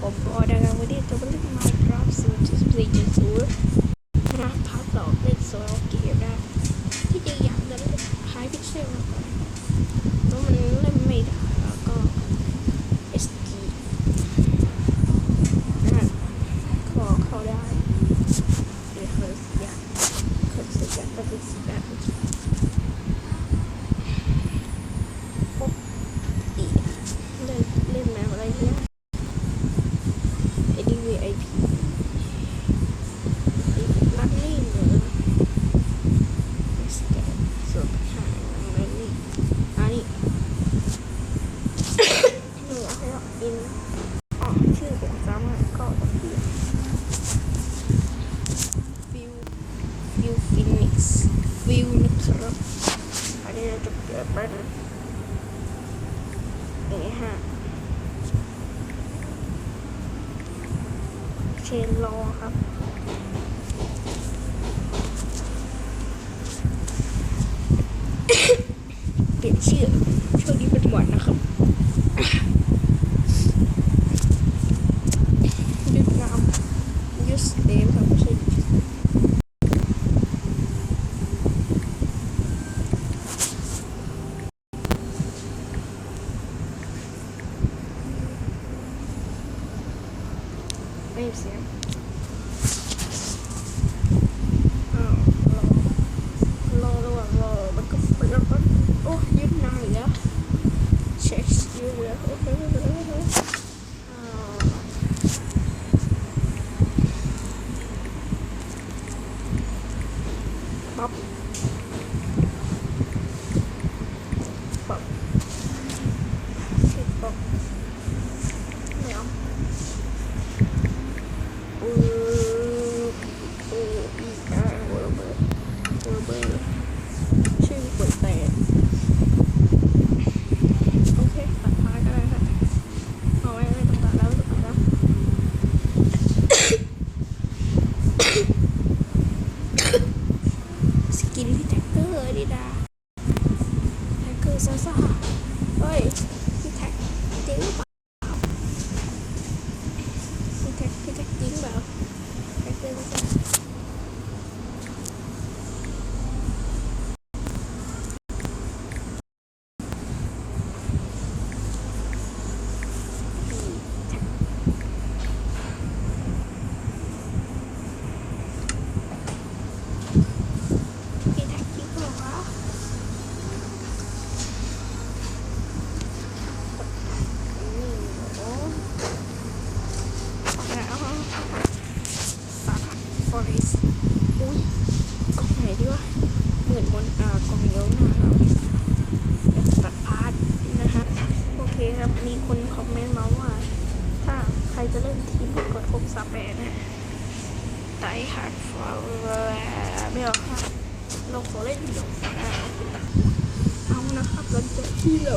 ผมออดาวันนี้จะมาเล่น Minecraft 0 4 0นะพับหลองเล่นโซลเกมนะที่จะอยากจะเล่นไฮพิเซลมาก่อนเพราะมันเล่น ชนรอครับ เปลี่ยนชื่อ Maybe see him. Oh, you're not, yeah. Checks you, yeah. จะเล่นทีมกดครบสามแปดนะไตฮาร์ดฟอร์ไม่เอาค่ะเราขอเล่นเดี่ยวเอานะครับเราจะที่เรา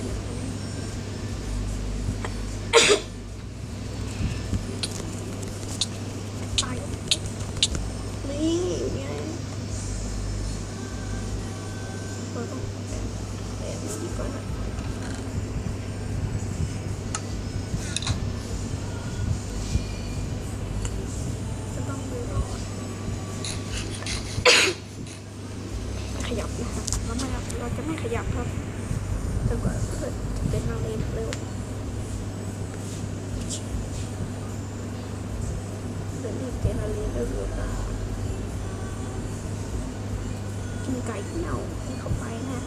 Thank you. เป็นเป็นนาเลนเร็วๆนะกินไก่เน่าให้เข้าไปนะ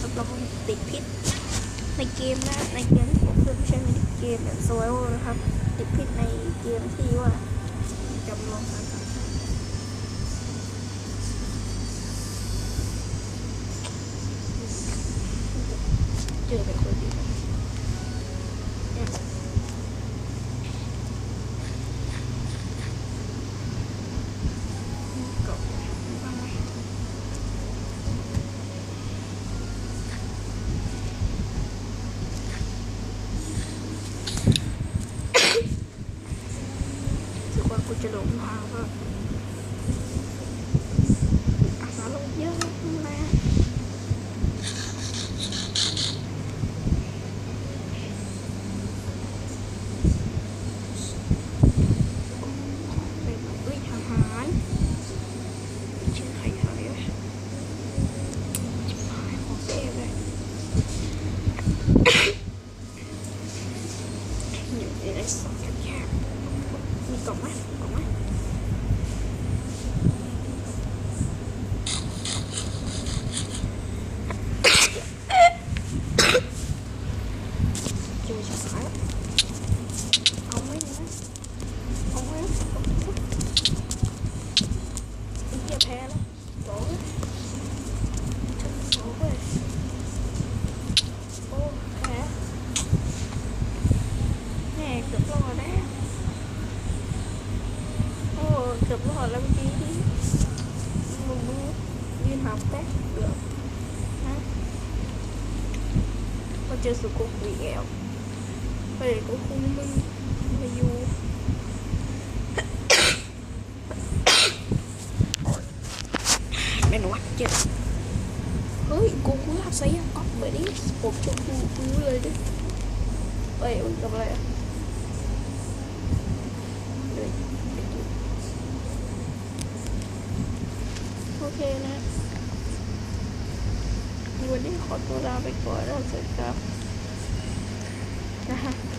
รับรองติดพิษในเกมนะในเกมที่ผมเล่งใช่ในเกมแบบโซลนะครับ ติดพิษในเกมที่ว่าจำลองสถานการ ว่ากูจะหลงทางก็อาสาลงเยอะแม่เป็นเอ้ยทหารชื่อใครใครวะชิบหายของเซฟเลยอยู่ในสองแคบ ๆมีกล่องไหมกล่องไหมเจอชิบหายแล้วเอาไหมนะเอาไหมเอาไหมไอ้เหี้ยแพ้แล้วสองสองเว้ยโอ้แพ้แม่เกือบรอดแล้ว โอ้เกือบรอดแล้วเมื่อกี้มึงมึงยืนหาแป๊กเกือบนะมาเจอสุโกคุยแอ เคนะวันนี้ขอตัวลาไปก่อนแล้วสวัสดีครับนะคะ